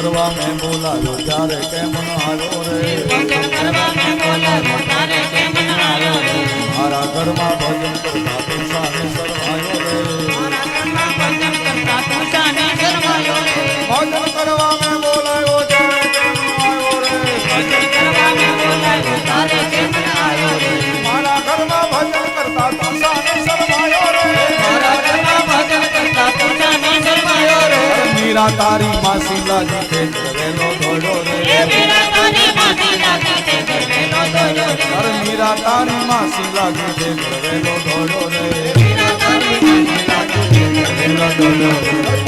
કરવા મેં બોલાયો ત્યારે કેમ ન આવ્યો રે. મારા ઘરમાં ભજન કરતા મીરા તારી માસી લાગી તે કરેલો દોડ્યો રે. અરે મીરા તારી માસી લાગી તે કરેલો દોડ્યો રે. પગમાં ઘૂંઘરું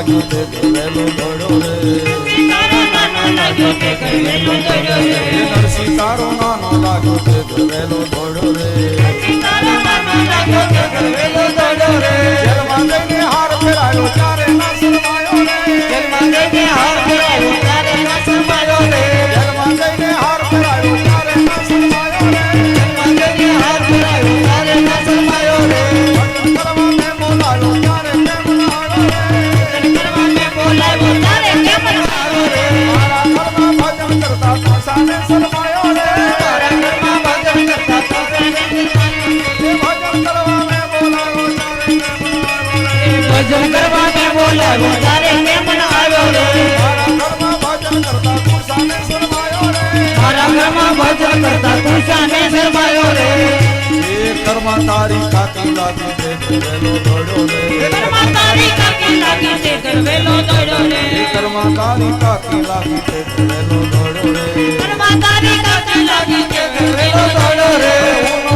લાગ્યો તે ઘરેલો દોડ્યો રે. નરસિંહ તારો નાનો લાગ્યો તે ઘરેલો દોડ્યો રે. જેલમાં જઈને હાર ફેરાયો ત્યારે ન શરમાયો રે. જેલમાં જઈને હાર ફેરાયો ત્યારે ન શરમાયો રે. ભજન આવ્યો રે. મારા ઘરમાં ભજન કરતા પાસાને શરમાયો રે. તારી કાકી લાગી તે ઘરેલો દોડ્યો રે. એ ઘરમાં તારી કાકી લાગી તે ઘરેલો દોડ્યો રે. ઊનો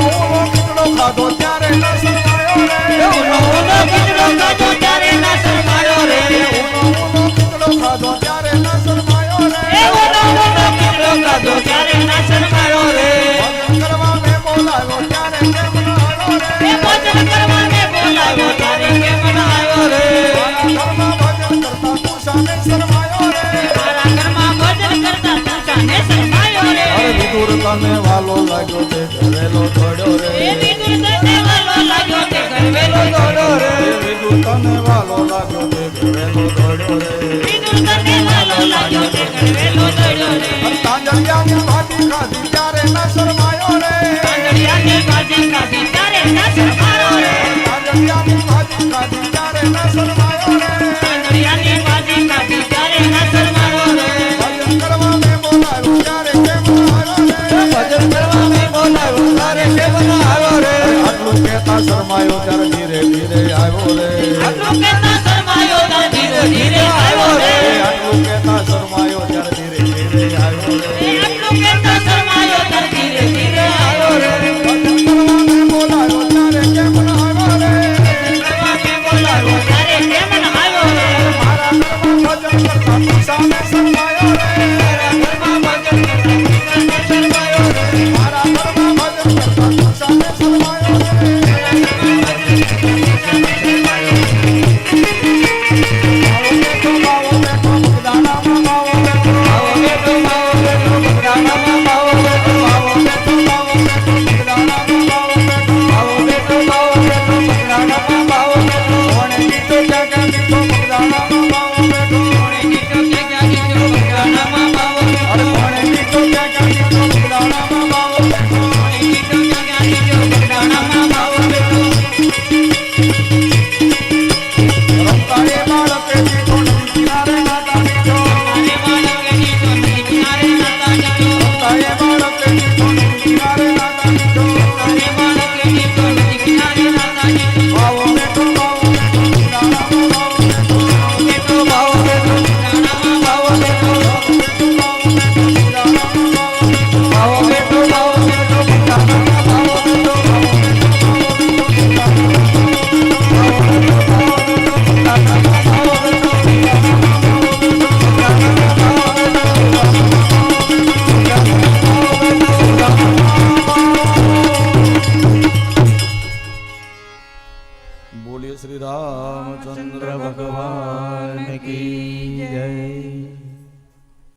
ઊનો ખાધો ત્યારે ન શરમાયો રે વિદુર તને વાલો લાગ્યો તે ઘરેલો દોડ્યો રે. વિદુર તને વાલો લાગ્યો તે ઘરેલો દોડ્યો રે. તાંજળિયાની ભાજી ખાધી ત્યારે ન શરમાયો રે. તાંજળિયાની ભાજી ખાધી ત્યારે ન શરમાયો રે. ભજન શરમાયો ત્યારે ધીરે ધીરે આવ્યો રે. આટલું કહેતા શરમાયો ત્યારે ધીરે ધીરે આવ્યો રે. આટલું કહેતા શરમાયો ત્યારે ધીરે ધીરે આવ્યો રે. આટલું કહેતા શરમાયો ત્યારે ધીરે ધીરે આવ્યો રે. ભજન કરવા મેં બોલાયો રામચંદ્ર ભગવાન